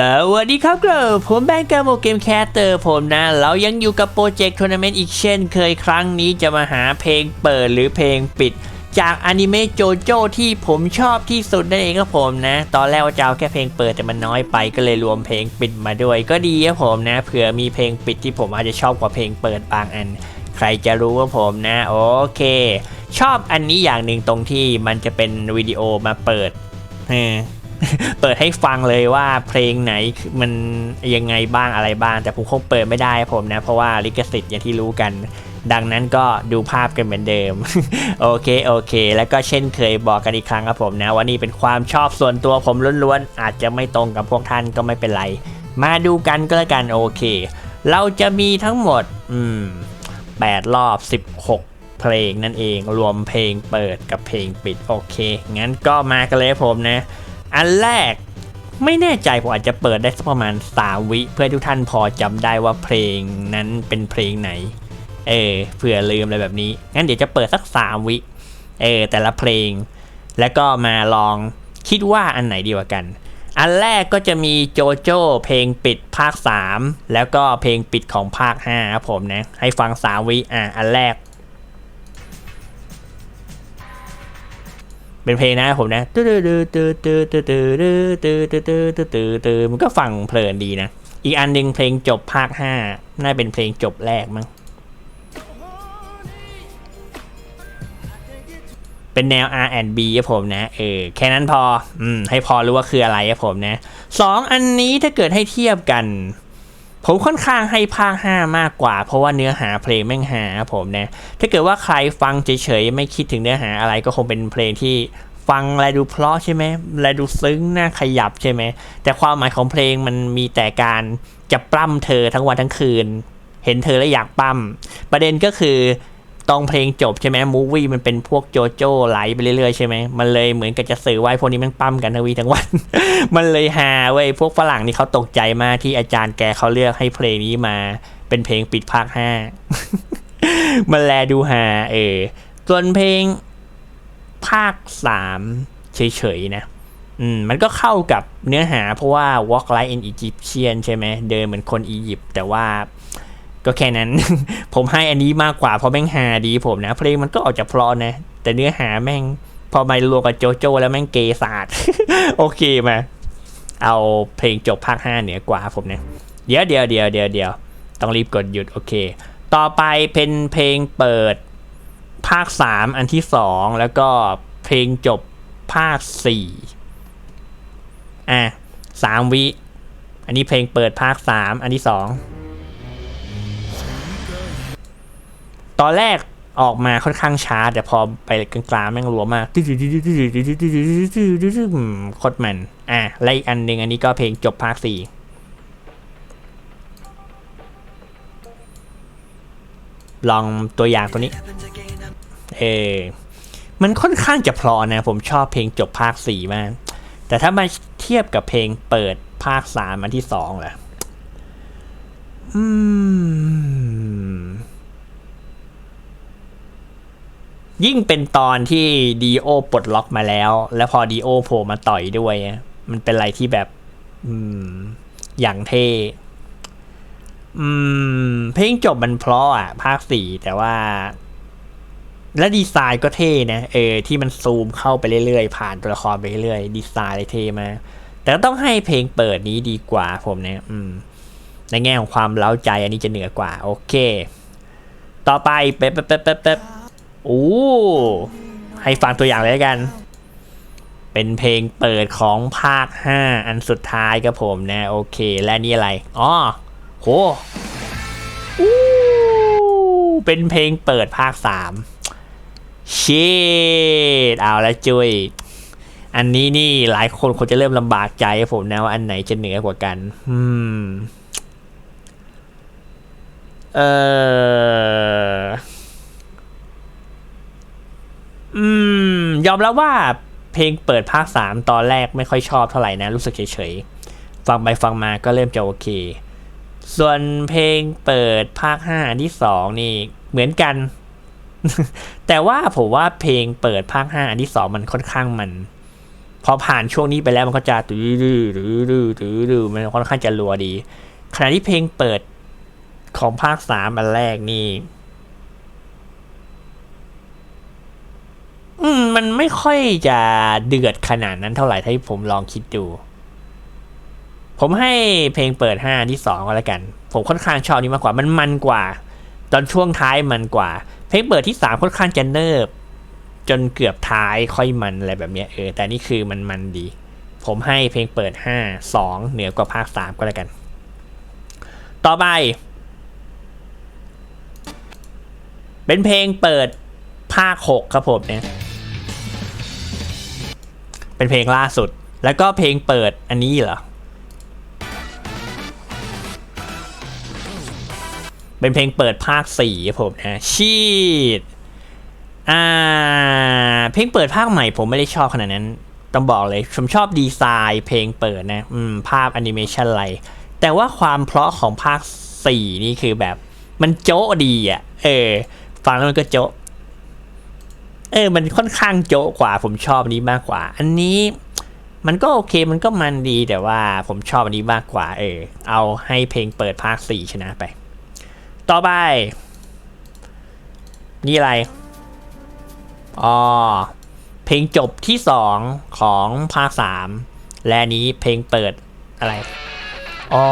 สวัสดีครับกบผมแบงค์กาโมเกมแคสเตอร์ผมนะ เรายังอยู่กับโปรเจกต์ทัวร์นาเมนต์อีกเช่นเคยครั้งนี้จะมาหาเพลงเปิดหรือเพลงปิด จากอนิเมะโจโจ้ที่ผมชอบที่สุดนั่นเองครับผมนะ ตอนแรกว่าจะเอาแค่เพลงเปิดแต่มันน้อยไปก็เลยรวมเพลงปิดมาด้วย ก็ดีครับผมนะเผื่อมีเพลงปิดที่ผมอาจจะชอบกว่าเพลงเปิดบางอัน ใครจะรู้ว่าผมนะ โอเค ชอบอันนี้อย่างหนึ่งตรงที่มันจะเป็นวิดีโอมาเปิด เปิดให้ฟังเลยว่าเพลงไหนมันยังไงบ้างอะไรบ้าง แต่ผมคงเปิดไม่ได้ผมนะ เพราะว่าลิขสิทธิ์อย่างที่รู้กัน ดังนั้นก็ดูภาพกันเหมือนเดิม โอเคโอเค แล้วก็เช่นเคยบอกกันอีกครั้งครับผมนะว่านี่เป็นความชอบส่วนตัวผมล้วนๆอาจจะไม่ตรงกับพวกท่านก็ไม่เป็นไร มาดูกันก็แล้วกันโอเค เราจะมีทั้งหมด อืม8รอบ 16เพลงนั่นเองรวมเพลงเปิดกับเพลงปิดโอเค งั้นก็มากันเลยผมนะ อันแรกไม่แน่ใจผมอาจจะเปิดได้สักประมาณ3วิ เพื่อทุกท่านพอจำได้ว่าเพลงนั้นเป็นเพลงไหน เออเผื่อลืมอะไรแบบนี้ งั้นเดี๋ยวจะเปิดสัก3วิ เออแต่ละเพลง แล้วก็มาลองคิดว่าอันไหนดีกว่ากัน อันแรกก็จะมีโจโจ้เพลงปิดภาค 3 แล้วก็เพลงปิดของภาค5ครับผมนะ ให้ฟัง3วิ อะอันแรก เป็นเพลงนะผมนะตื้อตื้อตื้อตื้อตื้อตื้อตื้อตื้อตื้อตื้อตื้อตื้อมันก็ฟังเพลินดีนะ อีกอันหนึ่งเพลงจบภาค5น่าเป็นเพลงจบแรกมั้งเป็นแนว R&B ครับผมนะ เออ แค่นั้นพอ อืม ให้พอรู้ว่าคืออะไรครับผมนะสองอันนี้ถ้าเกิดให้เทียบกัน ผมค่อนข้างให้ภาค5มากกว่า เพราะว่าเนื้อหาเพลงแม่งหาผมนะถ้าเกิดว่าใครฟังเฉยๆไม่คิดถึงเนื้อหาอะไรก็คงเป็นเพลงที่ฟังแลดูเพลาะใช่ไหมแลดูซึ้งน่าขยับใช่ไหมแต่ความหมายของเพลงมันมีแต่การจะปล้ำเธอทั้งวันทั้งคืน เห็นเธอแล้วอยากปั้มประเด็นก็คือ ตรงเพลงจบใช่ไหมมูวี่มันเป็นพวกโจโจ้ไหลไปเรื่อยๆใช่ไหมมันเลยเหมือนกับจะสื่อไว้พวกนี้มันปั้มกันทั้งวีทั้งวัน มันเลยฮาเว้ยพวกฝรั่งนี่เขาตกใจมากที่อาจารย์แกเขาเลือกให้เพลงนี้มาเป็นเพลงปิดภาคห้ามันแลดูฮาเออส่วนเพลงภาคสามเฉยๆนะอืมมันก็เข้ากับเนื้อหาเพราะว่า Walk Like an Egyptian ใช่ไหมเดินเหมือนคนอียิปต์แต่ว่า ก็แค่นั้น ผมให้อันนี้มากกว่าเพราะแม่งหาดีผมนะ เพลงมันก็ออกจากพลอนะ แต่เนื้อหาแม่ง พอมารวมกับโจโจ้แล้วแม่งเกศาสตร์โอเคมา เอาเพลงจบภาคห้าเหนือกว่าผมเนี่ยเดี๋ยวเดี๋ยวเดี๋ยวเดี๋ยวเดี๋ยวต้องรีบกดหยุดโอเค ต่อไปเป็นเพลงเปิดภาคสามอันที่สองแล้วก็เพลงจบภาคสี่อะสามวิ อันนี้เพลงเปิดภาคสามอันที่สอง ตอนแรกออกมาค่อนข้างช้า แต่พอไปกลางๆแม่งรัวมากโคตรมัน อะและอีกอันหนึ่งอันนี้ก็เพลงจบภาคสี่ลองตัวอย่างตัวนี้ เออมันค่อนข้างจะเพลอนะ ผมชอบเพลงจบภาคสี่มาก แต่ถ้ามาเทียบกับเพลงเปิดภาคสามอันที่สองล่ะ อืม ยิ่งเป็นตอนที่ดีโอปลดล็อกมาแล้ว แล้วพอดีโอโผล่มาต่อยด้วย มันเป็นอะไรที่แบบอืมอย่างเท่อืมเพลงจบมันเพราะอะ ภาคสี่แต่ว่า และดีไซน์ก็เท่นะเออที่มันซูมเข้าไปเรื่อยๆ ผ่านตัวละครไปเรื่อยๆดีไซน์เลยเท่มากแต่ก็ต้องให้เพลงเปิดนี้ดีกว่าผมเนี่ยอืม ในแง่ของความเล้าใจอันนี้จะเหนือกว่า โอเค ต่อไปเป๊ะเป๊ะเป๊ะเป๊ะ โอ้ให้ฟังตัวอย่างเลยกัน เป็นเพลงเปิดของภาค 5 อันสุดท้ายครับผมนะ โอเค และนี่อะไรอ๋อโหอู้เป็นเพลงเปิดภาค 3 ชิดเอาละจุยอันนี้นี่หลายคนคงจะเริ่มลำบากใจครับผมนะว่าอันไหนจะเหนือกว่ากัน อืม เออ อืม ยอมรับว่าเพลงเปิดภาคสามตอนแรกไม่ค่อยชอบเท่าไหร่นะ รู้สึกเฉยๆ ฟังไปฟังมาก็เริ่มจะโอเค ส่วนเพลงเปิดภาคห้าที่สองนี่เหมือนกัน แต่ว่าผมว่าเพลงเปิดภาคห้าอันที่สองมันค่อนข้างมัน พอผ่านช่วงนี้ไปแล้วมันก็จะตื้อดื้อดื้อดื้อดื้อดื้อมันค่อนข้างจะรัวดี ขณะที่เพลงเปิดของภาคสามอันแรกนี่ อืมมันไม่ค่อยจะเดือดขนาดนั้นเท่าไหร่ถ้าผมลองคิดดู ผมให้เพลงเปิดห้าที่สองก็แล้วกัน ผมค่อนข้างชอบนี้มากกว่ามันมันกว่า ตอนช่วงท้ายมันกว่า เพลงเปิดที่สามค่อนข้างจะเนิบ จนเกือบท้ายค่อยมันอะไรแบบเนี้ยเออแต่นี่คือมันมันดี ผมให้เพลงเปิดห้าสองเหนือกว่าภาคสามก็แล้วกัน ต่อไป เป็นเพลงเปิดภาคหกครับผมเนี่ย เป็นเพลงล่าสุด แล้วก็เพลงเปิดอันนี้เหรอ เป็นเพลงเปิดภาคสี่ครับผมนะชีดอ่า เพลงเปิดภาคใหม่ผมไม่ได้ชอบขนาดนั้น ต้องบอกเลย ผมชอบดีไซน์เพลงเปิดนะ อืม ภาพแอนิเมชันอะไร แต่ว่าความเพราะของภาคสี่นี่คือแบบ มันโจ๊ะดีอะ เออ ฟังแล้วมันก็โจ๊ะ เออ มันค่อนข้างโจ๊ะกว่า ผมชอบอันนี้มากกว่า อันนี้มันก็โอเคมันก็มันดีแต่ว่าผมชอบอันนี้มากกว่า เออ เอาให้เพลงเปิดภาคสี่ชนะไป ต่อไป นี่อะไร อ๋อ เพลงจบที่สองของภาคสามและนนี้เพลงเปิดอะไร อ๋อ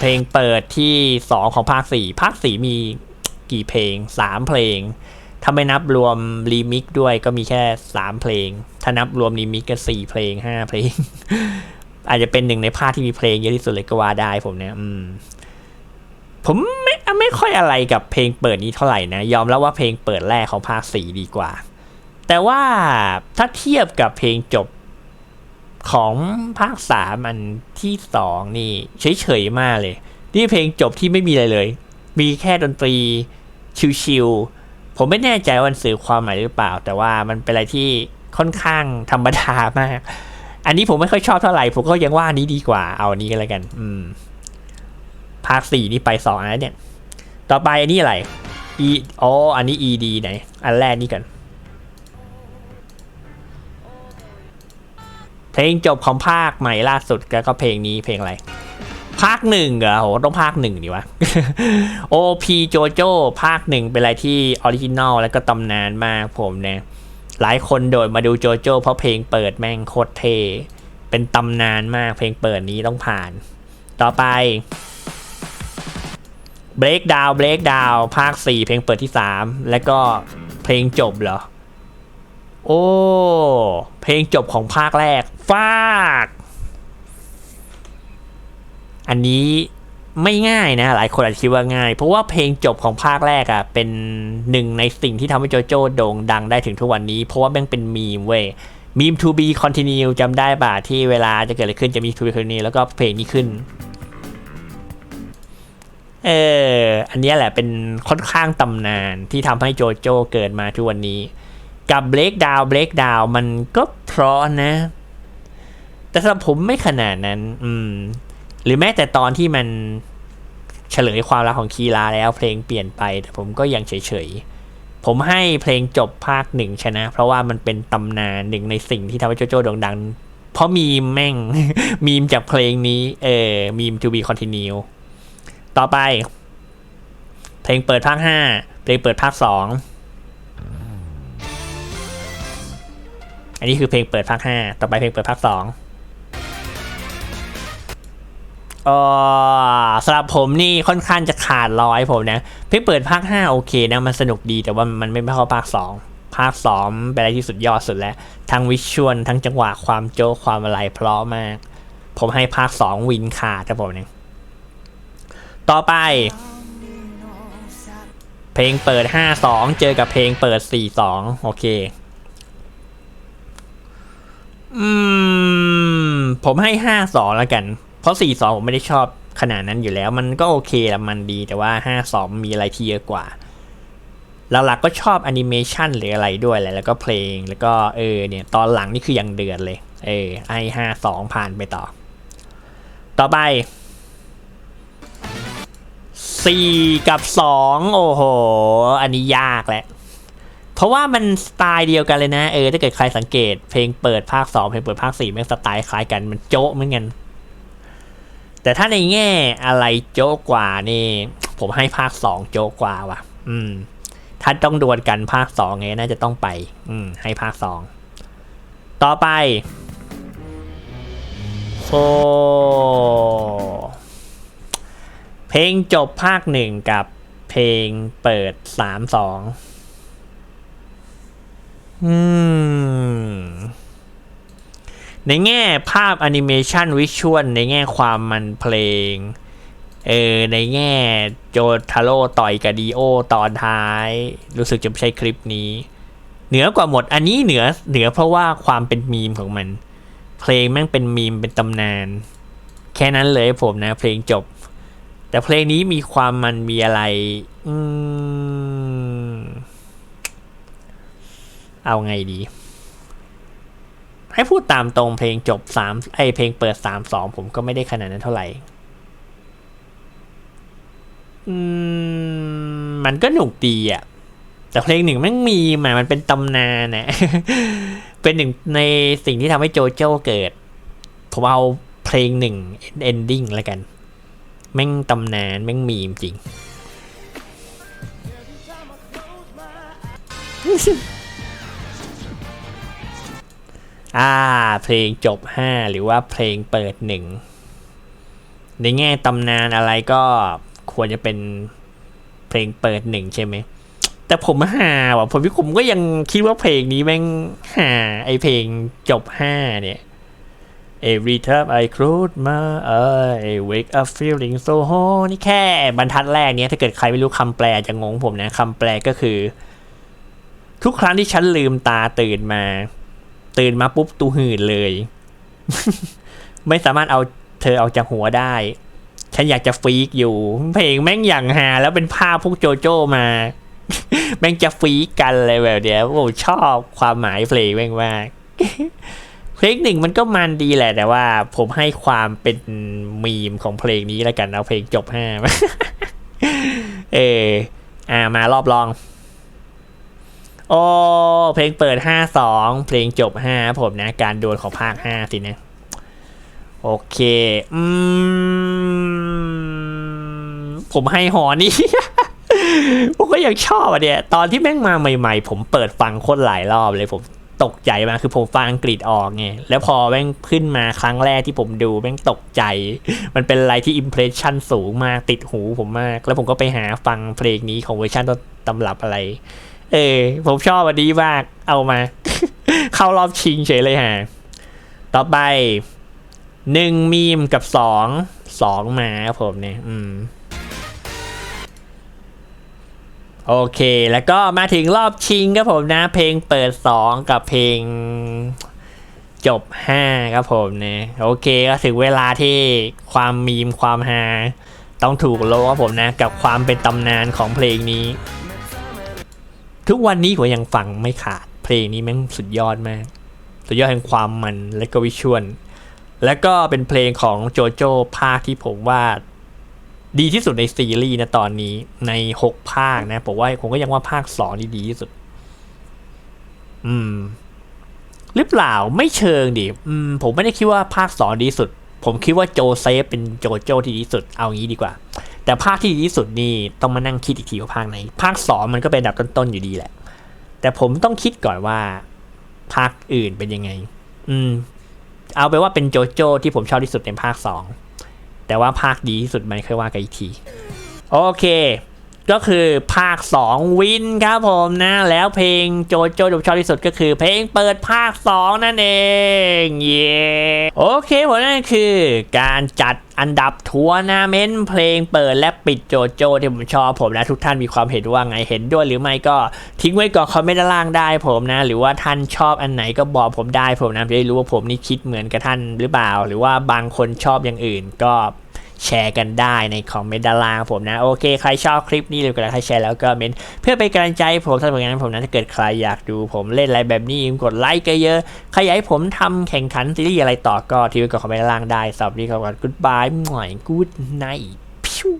เพลงเปิดที่สองของภาคสี่ภาคสี่มีกี่เพลงสามเพลง ถ้าไม่นับรวมรีมิกด้วยก็มีแค่สามเพลง ถ้านับรวมรีมิกก็สี่เพลงห้าเพลง อาจจะเป็นหนึ่งในภาคที่มีเพลงเยอะที่สุดเลยก็ว่าได้ผมเนี่ยอืม ผมไม่ไม่ค่อยอะไรกับเพลงเปิดนี้เท่าไหร่นะ ยอมแล้วว่าเพลงเปิดแรกของภาคสี่ดีกว่า แต่ว่าถ้าเทียบกับเพลงจบของภาคสามอันที่สองนี่เฉยๆมากเลย นี่เพลงจบที่ไม่มีอะไรเลย มีแค่ดนตรีชิวๆ ผมไม่แน่ใจว่ามันสื่อความหมายหรือเปล่า แต่ว่ามันเป็นอะไรที่ค่อนข้างธรรมดามาก อันนี้ผมไม่ค่อยชอบเท่าไหร่ ผมก็ยังว่านี้ดีกว่า เอาอันนี้กันแล้วกัน อืม ภาคสี่นี่ไปสองอันแล้วเนี่ย ต่อไปอันนี้อะไร e อ๋ออันนี้ ed ไหน อันแรกนี่กันเพลงจบของภาคใหม่ล่าสุดแล้วก็เพลงนี้เพลงอะไร ภาคหนึ่งเหรอโหต้องภาคหนึ่งดีวะ OP โจโจ้ภาคหนึ่งเป็นอะไรที่ออริจินอลแล้วก็ตำนานมากผมเนี่ย หลายคนโดดมาดูโจโจ้เพราะเพลงเปิดแม่งโคตรเท เป็นตำนานมากเพลงเปิดนี้ต้องผ่าน ต่อไป Break Down Break Down ภาค 4 เพลงเปิดที่ 3 แล้วก็เพลงจบเหรอ โอ้ เพลงจบของภาคแรกฟาก อันนี้ไม่ง่ายนะ หลายคนอาจจะคิดว่าง่าย เพราะว่าเพลงจบของภาคแรกอะ่ะ เป็นหนึ่งในสิ่งที่ทำให้โจโจ้โด่งดังได้ถึงทุกวันนี้ เพราะว่าแม่งเป็นมีมเว้ยมีม to be continue จำได้ป่ะที่เวลาจะเกิดอะไรขึ้นจะมี to be continue แล้วก็เพลงนี้ขึ้น เออ อันนี้แหละเป็นค่อนข้างตำนานที่ทำให้โจโจ้เกิดมาทุกวันนี้ กับ Break Down Break Down มันก็เพราะนะ แต่สำหรับผมไม่ขนาดนั้น อืม หรือแม้แต่ตอนที่มันเฉลยความรักของคีราแล้วเพลงเปลี่ยนไป แต่ผมก็ยังเฉยๆ ผมให้เพลงจบภาคหนึ่งชนะ เพราะว่ามันเป็นตำนานหนึ่งในสิ่งที่ทำให้โจโจ้โด่งดัง เพราะมีมแม่ง มีมจากเพลงนี้เออมีม to be continue ต่อไป เพลงเปิดภาคห้าเพลงเปิดภาคสองอันนี้คือเพลงเปิดภาคห้าต่อไปเพลงเปิดภาคสอง เออสำหรับผมนี่ค่อนข้างจะขาดร้อยผมนะเพลงเปิดภาคห้าโอเคนะมันสนุกดีแต่ว่ามันไม่เข้าภาคสองภาคสองเป็นอะไรที่สุดยอดสุดแล้ว ทั้งวิชวลทั้งจังหวะความโจ๊กความอะไรเพราะมาก ผมให้ภาคสองวินขาดครับผมเนี่ยต่อไป เพลงเปิด 5-2 เจอกับเพลงเปิด 4-2 โอเคอืม ผมให้5-2แล้วกัน เพราะ 4-2 ผมไม่ได้ชอบขนาดนั้นอยู่แล้ว มันก็โอเคละมันดีแต่ว่า 5-2 มีอะไรที่เยอะกว่า หลักๆก็ชอบแอนิเมชันหรืออะไรด้วยแหละแล้วก็เพลงแล้วก็เออเนี่ยตอนหลังนี่คือยังเดือดเลย เออให้5-2ผ่านไปต่อ ต่อไปสี่กับสองโอ้โห อันนี้ยากแหละ เพราะว่ามันสไตล์เดียวกันเลยนะ เออ ถ้าเกิดใครสังเกต เพลงเปิดภาคสองเพลงเปิดภาคสี่แม่งสไตล์คล้ายกันมันโจ๊ะเหมือนกัน แต่ถ้าในแง่อะไรโจ๊กกว่านี่ ผมให้ภาคสองโจ๊กกว่าว่ะ อืม ถ้าต้องดวลกันภาคสองไงน่าจะต้องไป อืม ให้ภาคสองต่อไปโฟเพลงจบภาคหนึ่งกับเพลงเปิดสามสองอืม ในแง่ภาพแอนิเมชันวิชวลในแง่ความมันเพลง เออ ในแง่โจทาโร่ต่อยกับดีโอตอนท้าย รู้สึกจะไม่ใช่คลิปนี้ เหนือกว่าหมดอันนี้เหนือเหนือเพราะว่าความเป็นมีมของมัน เพลงแม่งเป็นมีมเป็นตำนาน แค่นั้นเลยผมนะ เพลงจบ แต่เพลงนี้มีความมันมีอะไรอืมเอาไงดี ให้พูดตามตรงเพลงจบสามไอเพลงเปิดสามสองผมก็ไม่ได้ขนาดนั้นเท่าไหร่มันก็หนุกดีอะแต่เพลงหนึ่งแม่งมีมามันเป็นตำนานนะ เป็นหนึ่งในสิ่งที่ทำให้โจโจ้เกิด ผมเอาเพลงหนึ่ง ending แล้วกัน แม่งตำนาน แม่งมีจริง อ่า เพลงจบห้าหรือว่าเพลงเปิดหนึ่งในแง่ตำนานอะไรก็ควรจะเป็นเพลงเปิดหนึ่งใช่ไหม แต่ผมหาว่ะผมพี่ผมก็ยังคิดว่าเพลงนี้แม่งหาไอเพลงจบห้าเนี่ย Every time I close my eyes I wake up feeling so hot นี่แค่บรรทัดแรกเนี้ยถ้าเกิดใครไม่รู้คำแปลจะงงผมนะคำแปลก็คือ ทุกครั้งที่ฉันลืมตาตื่นมา ตื่นมาปุ๊บตูหื่นเลย ไม่สามารถเอาเธอเอาจากหัวได้ ฉันอยากจะฟีกอยู่ เพลงแม่งอย่างหา แล้วเป็นภาพพวกโจโจ้มา แม่งจะฟีกกันเลยแบบเนี้ยโอ้ชอบความหมายเพลงแม่งมากเพลงหนึ่งมันก็มันดีแหละ แต่ว่า ผมให้ความเป็นมีมของเพลงนี้แล้วกันเอาเพลงจบห้าเอออ่ามารอบรอง โอ้เพลงเปิดห้าสองเพลงจบห้าผมนะ การดวลของภาคห้าสินะ โอเค อืม ผมให้หอนี่ผมก็ยังชอบอะเนี่ย ตอนที่แม่งมาใหม่ๆ ผมเปิดฟังโคตรหลายรอบเลยผมตกใจมากคือผมฟังอังกฤษออกไง แล้วพอแม่งขึ้นมาครั้งแรกที่ผมดูแม่งตกใจ มันเป็นอะไรที่อิมเพรสชันสูงมากติดหูผมมาก แล้วผมก็ไปหาฟังเพลงนี้ของเวอร์ชันต้นตำรับอะไร เออ ผมชอบอันนี้มาก เอามา เข้ารอบชิงเฉยเลยฮะ ต่อไปหนึ่งมีมกับสองสองมาครับผมเนี่ย อืม โอเค แล้วก็มาถึงรอบชิงครับผมนะ เพลงเปิดสองกับเพลงจบห้าครับผมเนี่ยโอเคก็ถึงเวลาที่ความมีมความฮาต้องถูกโลครับผมนะ กับความเป็นตำนานของเพลงนี้ ทุกวันนี้ผมยังฟังไม่ขาด เพลงนี้แม่งสุดยอดมาก สุดยอดแห่งความมันและก็วิชวลแล้วก็เป็นเพลงของโจโจ้ภาคที่ผมว่า ดีที่สุดในซีรีส์นะตอนนี้ในหกภาคนะผมว่าผมก็ยังว่าภาคสองนี่ดีที่สุด อืม หรือเปล่าไม่เชิงดิอืม ผมไม่ได้คิดว่าภาคสองดีที่สุด ผมคิดว่าโจเซฟเป็นโจโจ้ที่ดีที่สุดเอางี้ดีกว่า แต่ภาคที่ดีที่สุดนี่ต้องมานั่งคิดอีกทีว่าภาคไหน ภาคสองมันก็เป็นอันดับต้นๆอยู่ดีแหละ แต่ผมต้องคิดก่อนว่า ภาคอื่นเป็นยังไง อืม เอาไปว่าเป็นโจโจ้ที่ผมชอบที่สุดในภาคสองแต่ว่าภาคดีที่สุดมันค่อยว่ากันอีกที โอเค ก็คือภาค 2 วินครับผมนะ แล้วเพลงโจโจ้ที่ผมชอบที่สุดก็คือ เพลงเปิดภาค 2 นั่นเองเย้โอเคผมนั่นคือการจัดอันดับทัวร์นาเมนต์เพลงเปิดและปิดโจโจ้ที่ผมชอบผมนะทุกท่านมีความเห็นว่าไงเห็นด้วยหรือไม่ก็ทิ้งไว้ก่อนคอมเมนต์ด้านล่างได้ผมนะ หรือว่าท่านชอบอันไหนก็บอกผมได้ผมนะจะได้รู้ว่าผมนี่คิดเหมือนกับท่านหรือเปล่า หรือว่าบางคนชอบอย่างอื่นก็ แชร์กันได้ในคอมเมนต์ด้านล่างผมนะ โอเค ใครชอบคลิปนี้หรือกดไลค์ใครแชร์แล้วก็เมนต์เพื่อเป็นกำลังใจให้ผมสำหรับงานผมนะถ้าเกิดใครอยากดูผมเล่นอะไรแบบนี้กดไลค์กันเยอะใครอยากให้ผมทำแข่งขันซีรีส์อะไรต่อก็ทิ้งไว้กับคอมเมนต์ด้านล่างได้สำหรับวันนี้ขอบคุณ goodbye หน่อย good night พิว